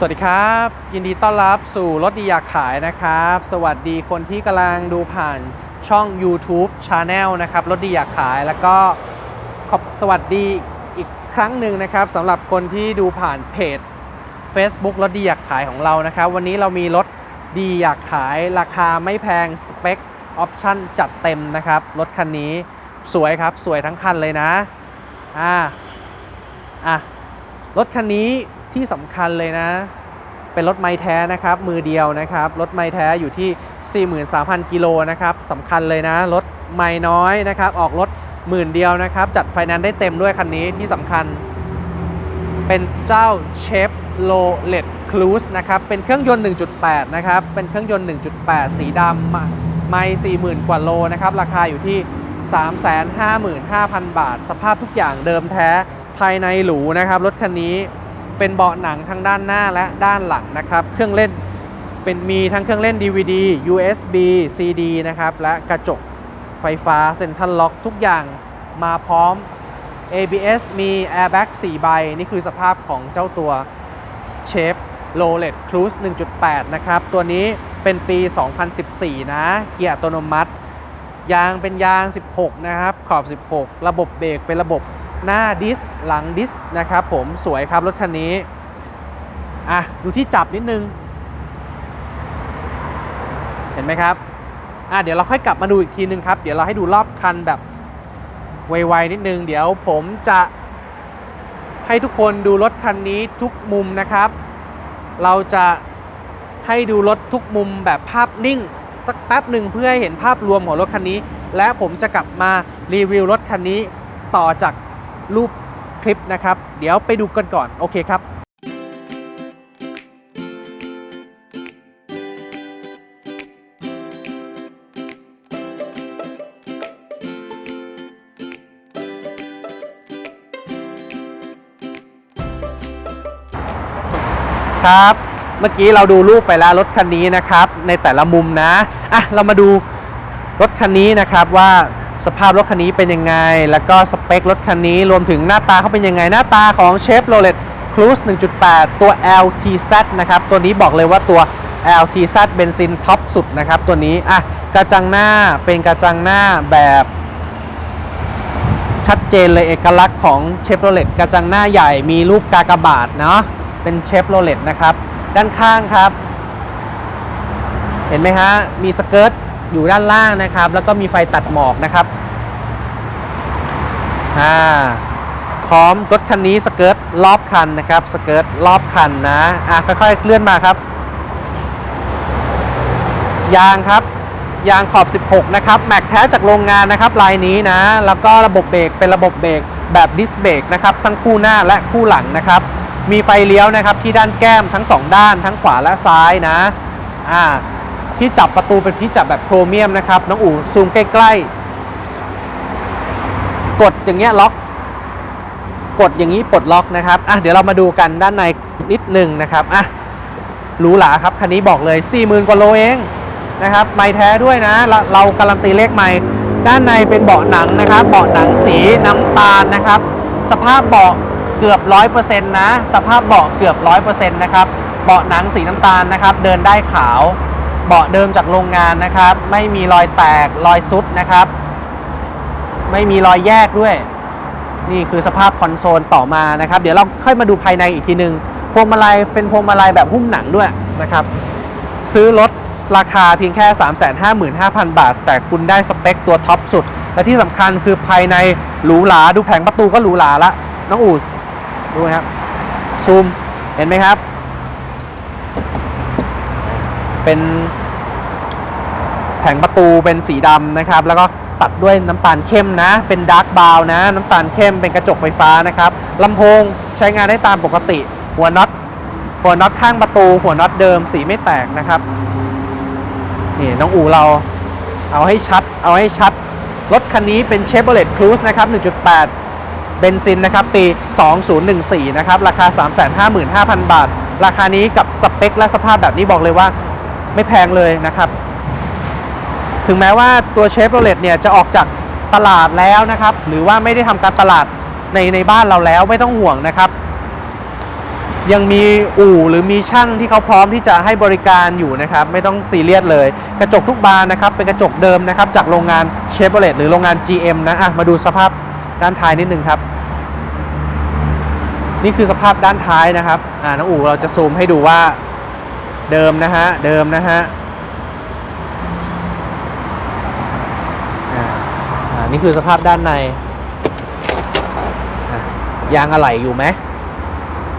สวัสดีครับ ยินดีต้อนรับสู่รถดีอยากขายนะครับ สวัสดีคนที่กำลังดูผ่านช่อง YouTube Channel นะครับรถดีอยากขายแล้วก็ขอบสวัสดีอีกครั้งหนึ่งนะครับสำหรับคนที่ดูผ่านเพจ Facebook รถดีอยากขายของเรานะครับ วันนี้เรามีรถดีอยากขายราคาไม่แพงสเปคออปชั่นจัดเต็มนะครับรถคันนี้สวยครับสวยทั้งคันเลยนะอ่าอะรถคันนี้ ที่สำคัญเลยนะ เป็นรถไม้แท้นะครับ มือเดียวนะครับ รถไม้แท้อยู่ที่ 43,000 กิโลนะครับสำคัญเลยนะ รถไม้น้อยนะครับ ออกรถหมื่นเดียวนะครับ จัดไฟแนนซ์ได้เต็มด้วยคันนี้ที่สำคัญ เป็นเจ้าเชฟโ o เลตคลูสนะครับ เป็นเครื่องยนต์ 1.8 นะครับ เป็นเครื่องยนต์ 1.8 สีดำไม่40,000 กว่าโลนะครับ ราคาอยู่ที่ 355,000 บาท สภาพทุกอย่างเดิมแท้ภายในหรูนะครับ รถคันนี้ เป็นเบาะหนังทั้งด้านหน้าและด้านหลังนะครับ เครื่องเล่นเป็นมีทั้งเครื่องเล่น DVD USB CD นะครับ และกระจกไฟฟ้าเซ็นทรัลล็อกทุกอย่างมาพร้อม ABS มี Airbag 4 ใบ นี่คือสภาพของเจ้าตัวเชฟโ o เลตค Cruise 1.8 นะครับ ตัวนี้เป็นปี 2014 นะ เกียร์อัตโนมัติ ยางเป็นยาง 16 นะครับ ขอบ 16 ระบบเบรกเป็นระบบ หน้าดิสหลังดิสนะครับผมสวยครับรถคันนี้ อะ ดูที่จับนิดนึง เห็นไหมครับ อะ เดี๋ยวเราค่อยกลับมาดูอีกทีนึงครับ เดี๋ยวเราให้ดูรอบคันแบบไวๆนิดนึง เดี๋ยวผมจะให้ทุกคนดูรถคันนี้ทุกมุมนะครับ เราจะให้ดูรถทุกมุมแบบภาพนิ่ง สักแป๊บหนึ่งเพื่อให้เห็นภาพรวมของรถคันนี้ และผมจะกลับมารีวิวรถคันนี้ต่อจาก รูปคลิปนะครับ เดี๋ยวไปดูกันก่อน โอเคครับครับเมื่อกี้เราดูรูปไปแล้วรถคันนี้นะครับ ในแต่ละมุมนะอะเรามาดูรถคันนี้นะครับว่า สภาพรถคันนี้เป็นยังไง แล้วก็สเปครถคันนี้รวมถึงหน้าตาเขาเป็นยังไง หน้าตาของเชฟโรเลตครูซ1.8 ตัว LTZ นะครับ ตัวนี้บอกเลยว่าตัว LTZ เบนซินท็อปสุดนะครับ ตัวนี้อะกระจังหน้าเป็นกระจังหน้าแบบชัดเจนเลยเอกลักษณ์ของเชฟโรเลตกระจังหน้าใหญ่มีรูปกากบาทเนาะเป็นเชฟโรเลตนะครับ ด้านข้างครับ เห็นไหมฮะ มีสเกิร์ต อยู่ด้านล่างนะครับ แล้วก็มีไฟตัดหมอกนะครับอ่าพร้อมรถคันนี้สเกิร์ตรอบคันนะครับสเกิร์ตรอบคันนะอะค่อยๆเคลื่อนมาครับ ยางครับ ยางขอบ 16 นะครับแม็กแท้จากโรงงานนะครับลายนี้นะ แล้วก็ระบบเบรกเป็นระบบเบรกแบบดิสเบรกนะครับทั้งคู่หน้าและคู่หลังนะครับ มีไฟเลี้ยวนะครับที่ด้านแก้มทั้ง 2 ด้านทั้งขวาและซ้ายนะอ่า ที่จับประตูเป็นที่จับแบบโครเมียมนะครับน้องอู๋ซูมใกล้ๆ กดอย่างเงี้ยล็อก กดอย่างนี้ปลดล็อกนะครับอะเดี๋ยวเรามาดูกันด้านในนิดหนึ่งนะครับอะหรูหราครับคันนี้บอกเลย 40,000กว่าโลเองนะครับไม้แท้ด้วยนะเราเราการันตีเลขไม้ด้านในเป็นเบาะหนังนะครับ เบาะหนังสีน้ำตาลนะครับ สภาพเบาะเกือบ 100%นะ สภาพเบาะเกือบ 100%นะครับ เบาะหนังสีน้ำตาลนะครับ เดินได้ขาว เบาะเดิมจากโรงงานนะครับ ไม่มีรอยแตกรอยซุดนะครับ ไม่มีรอยแยกด้วย นี่คือสภาพคอนโซลต่อมานะครับ เดี๋ยวเราค่อยมาดูภายในอีกทีหนึ่งพวงมาลัยเป็นพวงมาลัยแบบหุ้มหนังด้วยนะครับ ซื้อรถราคาเพียงแค่ 355,000 บาท แต่คุณได้สเปคตัวท็อปสุด และที่สำคัญคือภายในหรูหราดูแผงประตูก็หรูหราละน้องอูดดูนะครับซูมเห็นไหมครับ เป็นแผงประตูเป็นสีดำนะครับ แล้วก็ตัดด้วยน้ำตาลเข้มนะ เป็นดาร์กบาวนะ น้ำตาลเข้มเป็นกระจกไฟฟ้านะครับลำโพงใช้งานได้ตามปกติ หัวน็อตหัวน็อตข้างประตู หัวน็อตเดิมสีไม่แตกนะครับนี่น้องอูเราเอาให้ชัด เอาให้ชัด รถคันนี้เป็น Chevrolet Cruze นะครับ 1.8 เบนซินนะครับ ปี 2014 นะครับ ราคา 355,000 บาท ราคานี้กับสเปคและสภาพแบบนี้บอกเลยว่า ไม่แพงเลยนะครับ ถึงแม้ว่าตัวเชฟโรเลตเนี่ยจะออกจากตลาดแล้วนะครับ หรือว่าไม่ได้ทำการตลาดในในบ้านเราแล้วไม่ต้องห่วงนะครับ ยังมีอู่หรือมีช่างที่เขาพร้อมที่จะให้บริการอยู่นะครับ ไม่ต้องซีเรียสเลย กระจกทุกบานนะครับ เป็นกระจกเดิมนะครับ จากโรงงานเชฟโรเลตหรือโรงงาน GM นะอะมาดูสภาพด้านท้ายนิดนึงครับ นี่คือสภาพด้านท้ายนะครับอ่าน้องอู่เราจะซูมให้ดูว่า เดิมนะฮะ เดิมนะฮะอ่านี่คือสภาพด้านในยางอะไหล่อยู่ไหม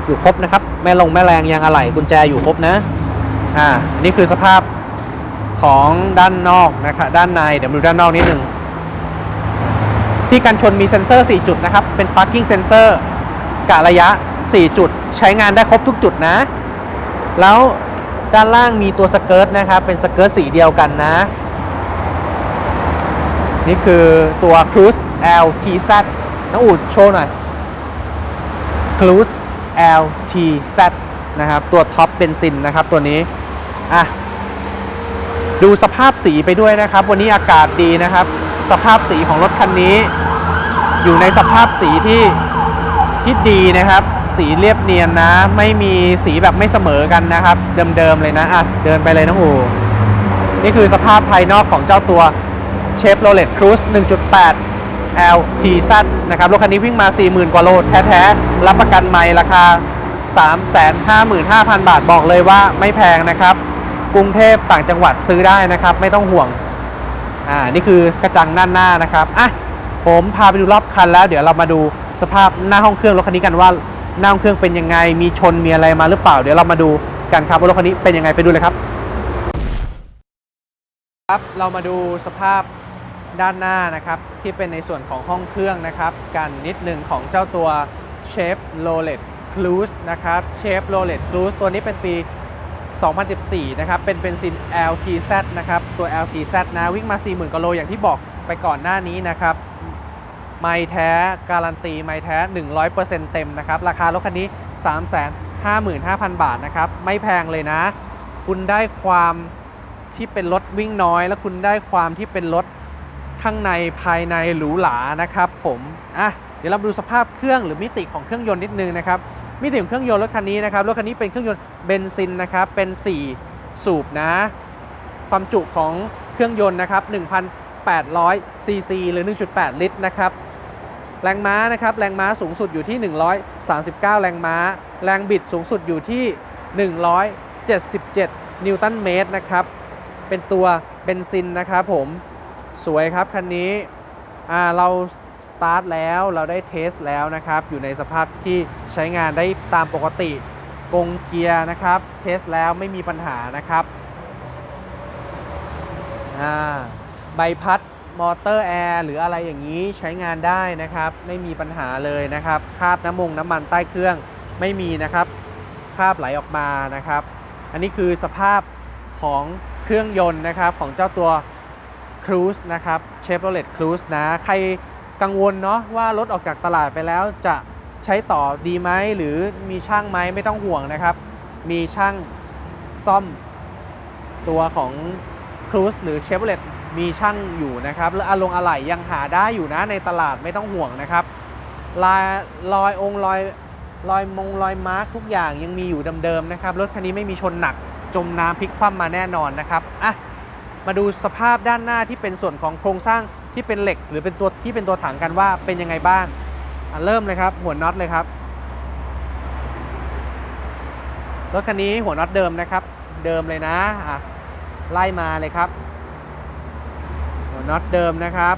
อยู่ครบนะครับ แม่ลงแม่แรงยางอะไหล่กุญแจอยู่ครบนะ อ่า นี่คือสภาพของด้านนอกนะครับด้านในเดี๋ยวมาดูด้านนอกนิดหนึ่งที่กันชนมีเซ็นเซอร์ 4 จุดนะครับ เป็น parking sensor กะระยะ 4 จุด ใช้งานได้ครบทุกจุดนะ แล้ว ด้านล่างมีตัวสเกิร์ตนะครับ เป็นสเกิร์ตสีเดียวกันนะ นี่คือตัว Cruise LTZ น้องอูดโชว์หน่อย Cruise LTZ นะครับ ตัวท็อปเบนซินนะครับตัวนี้ อะ ดูสภาพสีไปด้วยนะครับ วันนี้อากาศดีนะครับ สภาพสีของรถคันนี้ อยู่ในสภาพสีที่ที่ดีนะครับ สีเรียบเนียนนะ ไม่มีสีแบบไม่เสมอกันนะครับ เดิมๆเลยนะอะเดินไปเลยน้องอูนี่คือสภาพภายนอกของเจ้าตัวเชฟโรเลตครูซ1.8 LTZ นะครับ รถคันนี้วิ่งมา 40,000 กว่าโลแท้ๆ รับประกันใหม่ราคา 355,000 บาทบอกเลยว่าไม่แพงนะครับ กรุงเทพต่างจังหวัดซื้อได้นะครับ ไม่ต้องห่วง อ่า นี่คือกระจังด้านหน้านะครับ อะ ผมพาไปดูรอบคันแล้ว เดี๋ยวเรามาดูสภาพหน้าห้องเครื่องรถคันนี้กันว่า หน้าเครื่องเป็นยังไง มีชนมีอะไรมาหรือเปล่า เดี๋ยวเรามาดูกันครับว่ารถคันนี้เป็นยังไงไปดูเลยครับ ครับเรามาดูสภาพด้านหน้านะครับที่เป็นในส่วนของห้องเครื่องนะครับกันนิดหนึ่งของเจ้าตัว c h e f r o l e t Cruise นะครับ c h e f r o l e t Cruise ตัวนี้เป็นปี 2014 นะครับ เป็นเบนซิน LTZ นะครับ ตัว LTZ นะ วิ่งมา 40,000กิโลอย่างที่บอกไปก่อนหน้านี้นะครับ ไม่แท้การันตีไม่แท้ 100%เต็มนะครับราคารถคันนี้ 355,000 บาทนะครับไม่แพงเลยนะ คุณได้ความที่เป็นรถวิ่งน้อย และคุณได้ความที่เป็นรถข้างในภายในหรูหรานะครับผมอะเดี๋ยวเรามาดูสภาพเครื่องหรือมิติของเครื่องยนต์นิดนึงนะครับมิติของเครื่องยนต์รถคันนี้นะครับรถคันนี้เป็นเครื่องยนต์เบนซินนะครับเป็น 4 สูบนะ ความจุของเครื่องยนต์นะครับ1,800ซีซีหรือ 1.8 ลิตรนะครับ แรงม้านะครับแรงม้าสูงสุดอยู่ที่ 139 แรงม้า แรงบิดสูงสุดอยู่ที่ 177 นิวตันเมตรนะครับ เป็นตัวเบนซินนะครับผมสวยครับคันนี้เราสตาร์ทแล้วเราได้เทสแล้วนะครับ อยู่ในสภาพที่ใช้งานได้ตามปกติกงเกียร์นะครับเทสแล้วไม่มีปัญหานะครับใบพัด มอเตอร์แอร์หรืออะไรอย่างนี้ใช้งานได้นะครับ ไม่มีปัญหาเลยนะครับคราบน้ำมงน้ำมันใต้เครื่องไม่มีนะครับคราบไหลออกมานะครับ อันนี้คือสภาพของเครื่องยนต์นะครับของเจ้าตัว Cruise นะครับ Chevrolet Cruise นะ ใครกังวลเนาะว่ารถออกจากตลาดไปแล้วจะใช้ต่อดีไหมหรือมีช่างไหมไม่ต้องห่วงนะครับ มีช่างซ่อมตัวของ Cruise หรือ Chevrolet มีช่างอยู่นะครับแล้วอลงอะไหล่ยังหาได้อยู่นะในตลาดไม่ต้องห่วงนะครับลายรอยองค์รอยรอยมงรอยมาร์คทุกอย่างยังมีอยู่เดิมๆนะครับรถคันนี้ไม่มีชนหนักจมน้ำพลิกคว่ำมาแน่นอนนะครับอะมาดูสภาพด้านหน้าที่เป็นส่วนของโครงสร้างที่เป็นเหล็ก หรือเป็นตัวที่เป็นตัวถังกันว่าเป็นยังไงบ้างอะเริ่มเลยครับ หัวน็อตเลยครับรถคันนี้หัวน็อตเดิมนะครับ เดิมเลยนะอะไล่มาเลยครับ น็อตเดิมนะครับ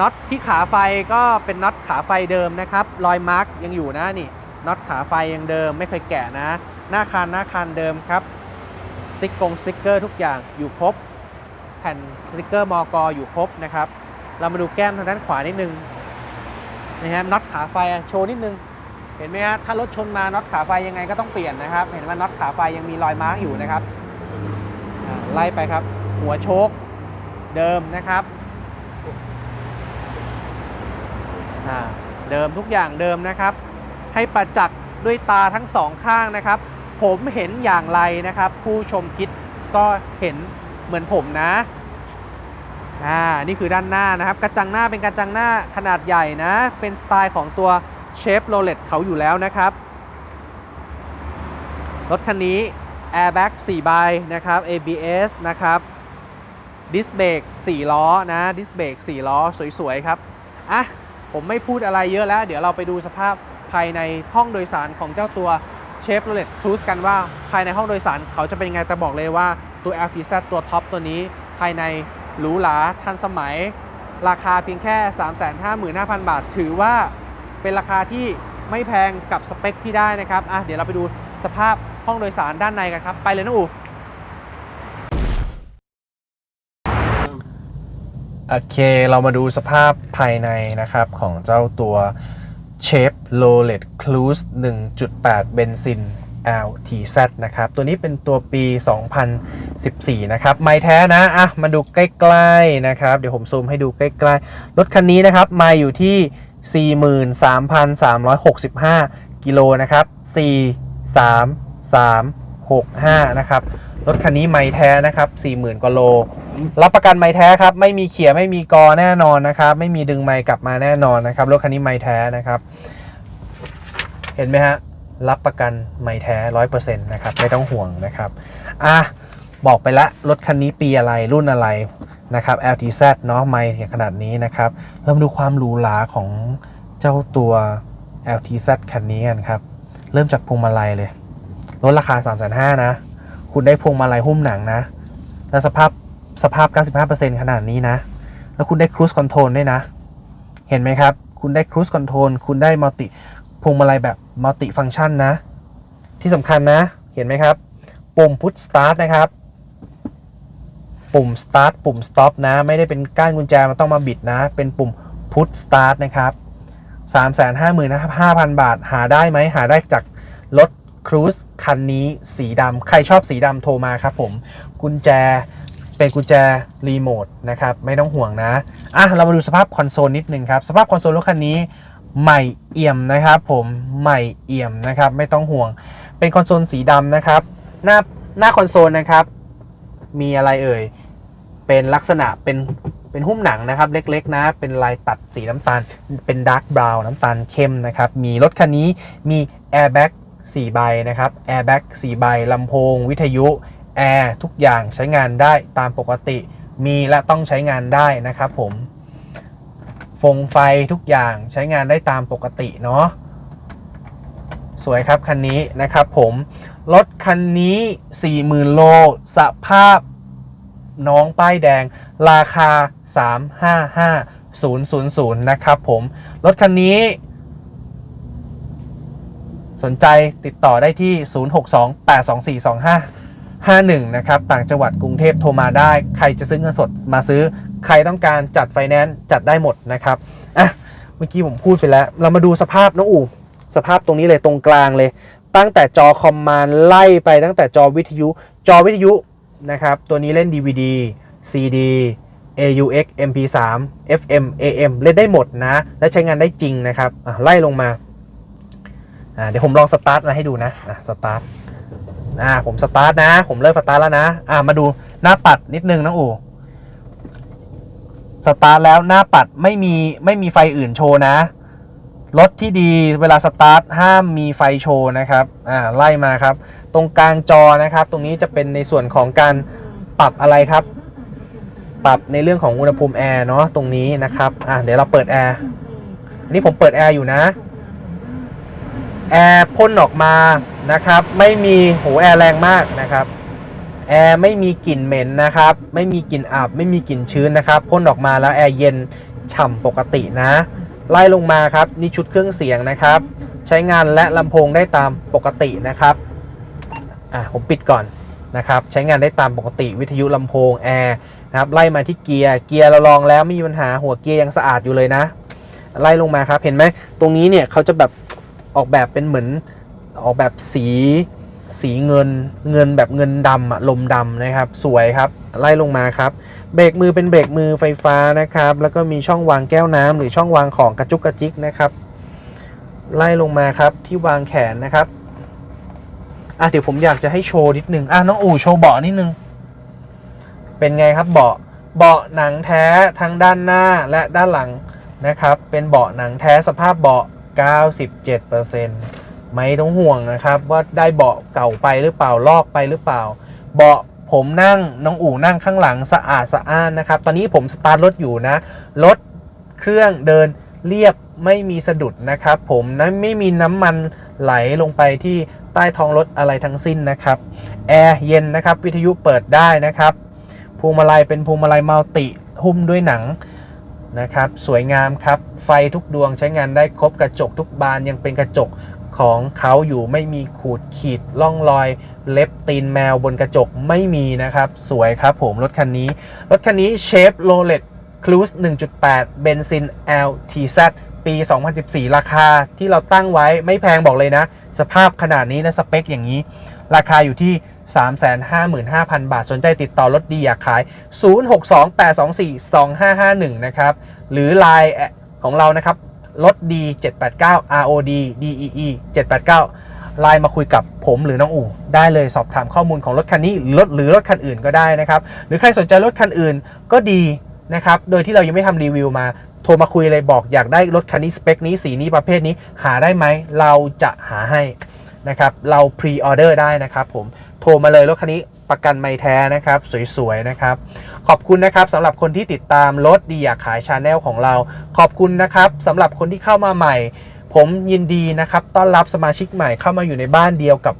น็อตที่ขาไฟก็เป็นน็อตขาไฟเดิมนะครับ รอยมาร์กยังอยู่นะนี่น็อตขาไฟยังเดิมไม่เคยแกะนะ หน้าคานหน้าคานเดิมครับสติ๊กกงสติ๊กเกอร์ทุกอย่างอยู่ครบ แผ่นสติกเกอร์มอกออยู่ครบนะครับ เรามาดูแก้มทางด้านขวานิดนึงนะครับน็อตขาไฟโชว์นิดนึง เห็นไหมฮะถ้ารถชนมาน็อตขาไฟยังไงก็ต้องเปลี่ยนนะครับ เห็นว่าน็อตขาไฟยังมีรอยมาร์กอยู่นะครับไล่ไปครับ หัวโชค เดิมนะครับเดิมทุกอย่างเดิมนะครับ ให้ประจักษ์ด้วยตาทั้งสองข้างนะครับ ผมเห็นอย่างไรนะครับ ผู้ชมคิดก็เห็นเหมือนผมนะอ่านี่คือด้านหน้านะครับ กระจังหน้าเป็นกระจังหน้าขนาดใหญ่นะ เป็นสไตล์ของตัวเชฟโรเลตเขาอยู่แล้วนะครับรถคันนี้ airbag 4ใบนะครับ ABS นะครับ ดิสเบรก4ล้อนะดิสเบรก4ล้อสวยๆครับอะผมไม่พูดอะไรเยอะแล้ว เดี๋ยวเราไปดูสภาพภายในห้องโดยสารของเจ้าตัวเชฟโรเลตครูซกันว่าภายในห้องโดยสารเขาจะเป็นยังไงแต่บอกเลยว่าตัว LTZ ตัวท็อปตัวนี้ภายในหรูหราทันสมัย ราคาเพียงแค่ 355,000 บาท ถือว่าเป็นราคาที่ไม่แพงกับสเปคที่ได้นะครับอะเดี๋ยวเราไปดูสภาพห้องโดยสารด้านในกันครับ ไปเลยนะอู โอเค เรามาดูสภาพภายในนะครับ ของเจ้าตัวเชฟโ o เลตคลูส1.8 เบนซิน LTZ นะครับ ตัวนี้เป็นตัวปี 2014 นะครับ ไม่แท้นะ อะ มาดูใกล้ๆนะครับ เดี๋ยวผมซูมให้ดูใกล้ๆ รถคันนี้นะครับ มาอยู่ที่ 43,365 กิโลนะครับ 4 3 3 6 5 นะครับ รถคันนี้ไม่แท้นะครับ40,000กว่าโล รับประกันไม้แท้ครับ ไม่มีเขียไม่มีกอแน่นอนนะครับ ไม่มีดึงไม้กลับมาแน่นอนนะครับ รถคันนี้ไม้แท้นะครับ เห็นไหมฮะ รับประกันไม้แท้ร้อยเปอร์เซ็นต์นะครับ ไม่ต้องห่วงนะครับ อะ บอกไปละ รถคันนี้ปีอะไร รุ่นอะไรนะครับ LTZ เนาะไม่ขนาดนี้นะครับ เรามาดูความหรูหราของเจ้าตัว LTZ คันนี้กันครับ เริ่มจากพวงมาลัยเลย ลดราคา 3 5 0 0 0นะ คุณได้พวงมาลัยหุ้มหนังนะ แล้วสภาพสภาพ 95%ขนาดนี้นะ แล้วคุณได้ Cruise Control ด้วยนะ เห็นไหมครับ คุณได้ Cruise Control คุณได้มัลติพวงมาลัยแบบมัลติฟัง c t ชันนะ ที่สำคัญนะ เห็นไหมครับ ปุ่ม Push Start นะครับ ปุ่ม Start ปุ่ม Stop นะ ไม่ได้เป็นก้านกุญแจมันต้องมาบิดนะ เป็นปุ่ม Push Start นะครับ355,000 บาท หาได้ไหม หาได้จากรถ ครูซคันนี้สีดำใครชอบสีดำโทรมาครับผมกุญแจเป็นกุญแจรีโมทนะครับไม่ต้องห่วงนะอะเรามาดูสภาพคอนโซลนิดนึงครับสภาพคอนโซลรถคันนี้ใหม่เอี่ยมนะครับผมใหม่เอี่ยมนะครับไม่ต้องห่วง เป็นคอนโซลสีดำนะครับหน้าหน้าคอนโซลนะครับ มีอะไรเอ่ยเป็นลักษณะเป็นเป็นหุ้มหนังนะครับ เล็กๆนะ เป็นลายตัดสีน้ำตาล เป็นดาร์กบราวน์น้ำตาลเข้มนะครับ มีรถคันนี้มีแอร์แบ็ก 4 ใบนะครับแอร์แบ็ก4ใบลำโพง วิทยุแอร์ทุกอย่างใช้งานได้ตามปกติ มีและต้องใช้งานได้นะครับผมฟงไฟทุกอย่างใช้งานได้ตามปกติเนาะสวยครับคันนี้นะครับผมรถคันนี้ 40,000 โล สภาพน้องป้ายแดง ราคา 355,000 นะครับผมรถคันนี้ สนใจติดต่อได้ที่ 0628242551 นะครับ ต่างจังหวัดกรุงเทพโทรมาได้ ใครจะซื้อเงินสดมาซื้อ ใครต้องการจัดไฟแนนซ์จัดได้หมดนะครับ อะ เมื่อกี้ผมพูดไปแล้ว เรามาดูสภาพน้องอู่ สภาพตรงนี้เลยตรงกลางเลย ตั้งแต่จอคอมมานด์ไล่ไปตั้งแต่จอวิทยุ จอวิทยุนะครับ ตัวนี้เล่น DVD CD AUX MP3 FM AM เล่นได้หมดนะ และใช้งานได้จริงนะครับไล่ลงมา อ่าเดี๋ยวผมลองสตาร์ทมาให้ดูนะอะสตาร์ทอ่าผมสตาร์ทนะ ผมเริ่มสตาร์ทแล้วนะอ่ามาดูหน้าปัดนิดนึงนะอู่สตาร์ทแล้วหน้าปัดไม่มีไม่มีไฟอื่นโชว์นะรถที่ดีเวลาสตาร์ทห้ามมีไฟโชว์นะครับอ่าไล่มาครับ ตรงกลางจอนะครับ ตรงนี้จะเป็นในส่วนของการปรับอะไรครับ ปรับในเรื่องของอุณหภูมิแอร์เนาะตรงนี้นะครับอ่าเดี๋ยวเราเปิดแอร์นนี้ผมเปิดแอร์อยู่นะ แอร์พ่นออกมานะครับ ไม่มีโหแอร์แรงมากนะครับแอร์ไม่มีกลิ่นเหม็นนะครับ ไม่มีกลิ่นอับ ไม่มีกลิ่นชื้นนะครับพ่นออกมาแล้วแอร์เย็นฉ่ำปกตินะ ไล่ลงมาครับนี่ชุดเครื่องเสียงนะครับ ใช้งานและลำโพงได้ตามปกตินะครับอะผมปิดก่อนนะครับใช้งานได้ตามปกติวิทยุลำโพงแอร์นะครับไล่มาที่เกียร์เกียร์เราลองแล้วไม่มีปัญหาหัวเกียร์ยังสะอาดอยู่เลยนะ ไล่ลงมาครับเห็นไหมตรงนี้เนี่ยเขาจะแบบ ออกแบบเป็นเหมือนออกแบบสีสีเงินเงินแบบเงินดำอะลมดำนะครับ สวยครับ ไล่ลงมาครับเบรกมือเป็นเบรกมือไฟฟ้านะครับ แล้วก็มีช่องวางแก้วน้ำหรือช่องวางของกระจุกกระจิกนะครับ ไล่ลงมาครับที่วางแขนนะครับอะเดี๋ยวผมอยากจะให้โชว์นิดนึงอะน้องอู่โชว์เบาะนิดนึง เป็นไงครับเบาะเบาะหนังแท้ทั้งด้านหน้าและด้านหลังนะครับ เป็นเบาะหนังแท้สภาพเบาะ 97%นไม่ต้องห่วงนะครับ ว่าได้เบาะเก่าไปหรือเปล่าลอกไปหรือเปล่า เบาะผมนั่งน้องอู่นั่งข้างหลังสะอาดสะอ้านนะครับ ตอนนี้ผมสตาร์ทรถอยู่นะ รถเครื่องเดินเรียบไม่มีสะดุดนะครับ ผมนะไม่มีน้ำมันไหลลงไปที่ใต้ท้องรถอะไรทั้งสิ้นนะครับ แอร์เย็นนะครับ วิทยุเปิดได้นะครับพวงมาลัยเป็นพวงมาลัยมัลติหุ้มด้วยหนัง นะครับ สวยงามครับ ไฟทุกดวงใช้งานได้ครบกระจกทุกบานยังเป็นกระจกของเขาอยู่ไม่มีขูดขีดล่องรอย เล็บตีนแมวบนกระจกไม่มีนะครับ สวยครับผมรถคันนี้ รถคันนี้เชฟโรเลตคลูส1.8 เบนซิน LTZ ปี 2014 ราคาที่เราตั้งไว้ไม่แพงบอกเลยนะ สภาพขนาดนี้และสเปคอย่างนี้ ราคาอยู่ที่ 355,000 บาท สนใจติดต่อรถดีอยากขาย 0628242551 นะครับ หรือ Line ของเรานะครับรถดี789 ROD DEE 789ไลน์มาคุยกับผมหรือน้องอู่ได้เลยสอบถามข้อมูลของรถคันนี้หรือรถหรือรถคันอื่นก็ได้นะครับ หรือใครสนใจรถคันอื่นก็ดีนะครับ โดยที่เรายังไม่ทำรีวิวมา โทรมาคุยเลยบอกอยากได้รถคันนี้สเปคนี้สีนี้ประเภทนี้หาได้ไหม เราจะหาให้นะครับ เราพรีออเดอร์ได้นะครับผม โทรมาเลยรถคันนี้ประกันไม่แท้นะครับ สวยๆนะครับ ขอบคุณนะครับสำหรับคนที่ติดตามรถดีอยากขายชาแนลของเรา ขอบคุณนะครับสำหรับคนที่เข้ามาใหม่ ผมยินดีนะครับ ต้อนรับสมาชิกใหม่เข้ามาอยู่ในบ้านเดียวกับ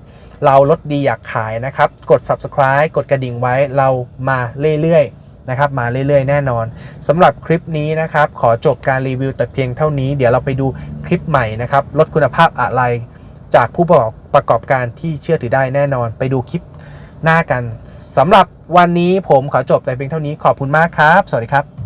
เรารถดีอยากขายนะครับ กด subscribe กดกระดิ่งไว้เรามาเรื่อยๆนะครับ มาเรื่อยๆ แน่นอนสำหรับคลิปนี้นะครับ ขอจบการรีวิวแต่เพียงเท่านี้ เดี๋ยวเราไปดูคลิปใหม่นะครับลดคุณภาพอะไร จากผู้ประกอบประกอบการที่เชื่อถือได้แน่นอน ไปดูคลิปหน้ากันสำหรับวันนี้ผมขอจบแต่เพียงเท่านี้ขอบคุณมากครับ สวัสดีครับ